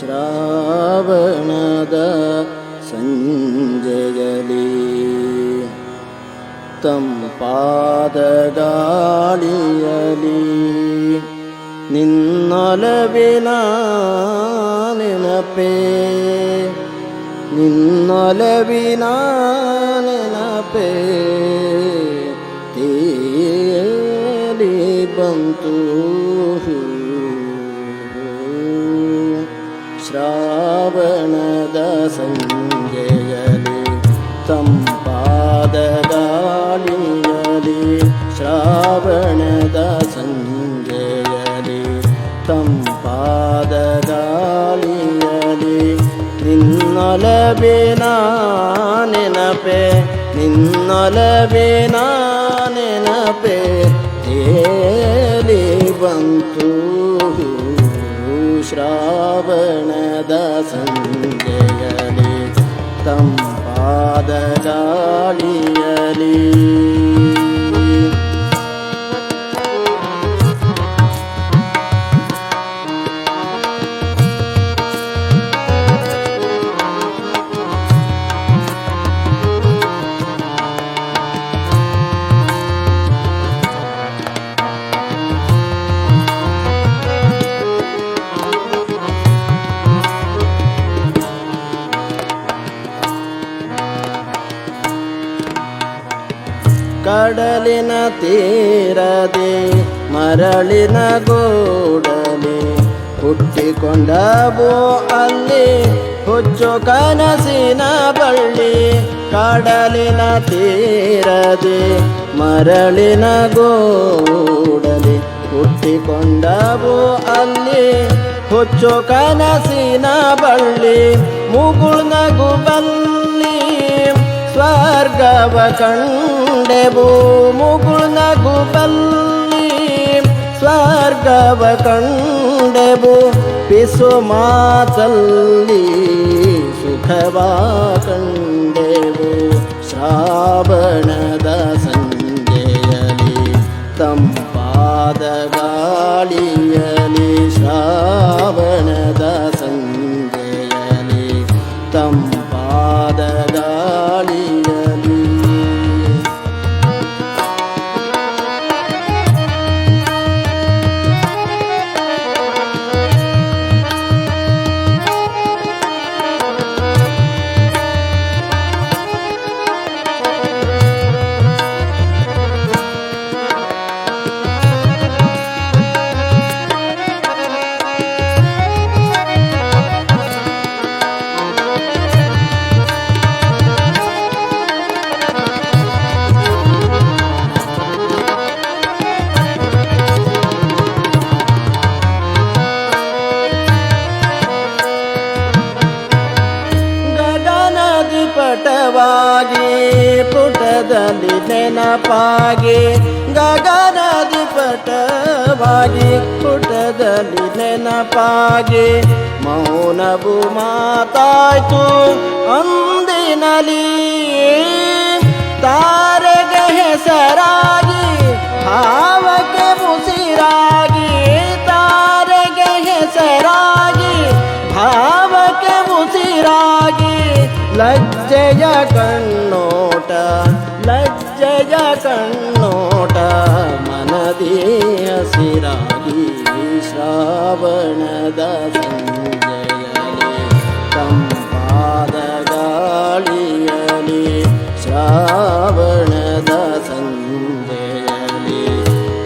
श्रावणद सञ्जयली तं पादगालियली നിന്നലവിനാനിനപ്പേ. നിന്നലവിനാനിനപ്പേ. ಸಂಜೆಯಲಿ ತಂಪಾದ ಗಾಳಿಯಲಿ ಶ್ರಾವಣದ ಸಂಜೆಯಲಿ ತಂಪಾದ ಗಾಳಿಯಲಿ ನಿನ್ನೊಲವಿನ ನೆನಪೆ ನಿನ್ನೊಲವಿನ ನೆನಪೆ ತೇಲಿ ಬಂತು ಶ್ರಾವಣದ ಸಂಜೆಯಲಿ தம் பாதலாளியலே ಕಡಲಿನ ತೀರದೆ ಮರಳಿನ ಗೋಡಲಿ ಹುಟ್ಟಿಕೊಂಡವು ಅಲ್ಲಿ ಹುಚ್ಚು ಕನಸಿನ ಬಳ್ಳಿ ಕಡಲಿನ ತೀರದೆ ಮರಳಿನ ಗೋಡಲಿ ಹುಟ್ಟಿಕೊಂಡವು ಅಲ್ಲಿ ಹುಚ್ಚು ಕನಸಿನ ಬಳ್ಳಿ ಮುಗುಳ್ನಗು ಬಲ್ಲಿ ಸ್ವರ್ಗವ ಕಂಡೆವು ಮುಗುಳ್ನಗು ಬಲ್ಲಿ. ಸ್ವರ್ಗವ ಕಂಡೆವು ಪಿಸು ಮಾತಲ್ಲಿ ಸುಖವ ಕಂಡೆವು ಶ್ರಾವಣದ ಸಂಜೆಯಲಿ ತಂಪಾದ ಪಟವಾಗಿ ಪುಟದಲ್ಲಿ ನೆನಪಾಗಿ ಗಗನದಿ ಪಟವಾಗಿ ಪುಟದಲ್ಲಿ ನೆನಪಾಗಿ ಮೌನವು ಮಾತಾಯ್ತು ಅಂದಿನಲಿ. ತಾರೆಗೆ ಹೆಸರಾಗಿ ಭಾವಕ್ಕೆ लज्जय कण्णोट लज्जय कण्णोट सन्नोट मनदियसिरालि श्रावणदश तं पादगालि श्रावणद श्रावणदसञ्जयि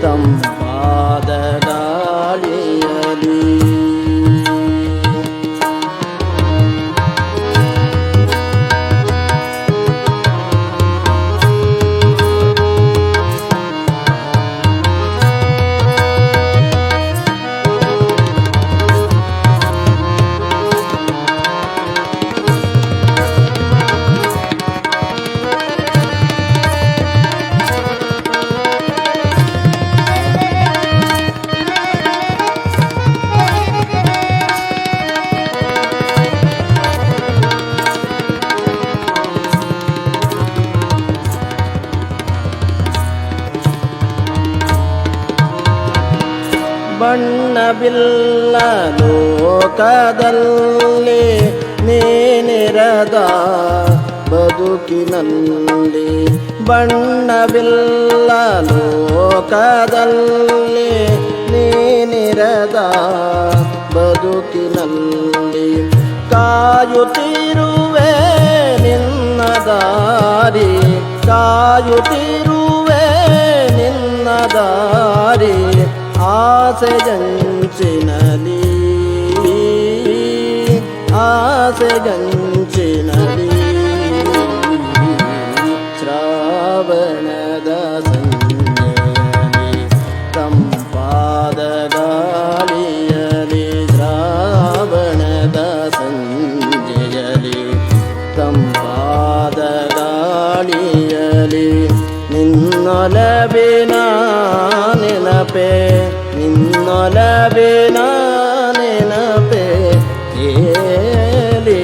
तं ಬಣ್ಣವಿಲ್ಲ ಲೋಕದಲ್ಲಿ ನೀನಿರದ ಬದುಕಿನಲ್ಲಿ ಬಣ್ಣವಿಲ್ಲ ಲೋಕದಲ್ಲಿ ನೀನಿರದ ಬದುಕಿನಲ್ಲಿ ಕಾಯುತ್ತಿರುವೆ ನಿನ್ನ ದಾರಿ ಕಾಯುತ್ತಿರುವೆ ನಿನ್ನ ದಾರಿ. ఆశగంచినది ఆశగంచినది శ్రావణద తంపాదగాలియలి శ్రావణద సంజయలి తంపాదగాలియలి నిన్నొలవే যাবে না নেনা পে এলি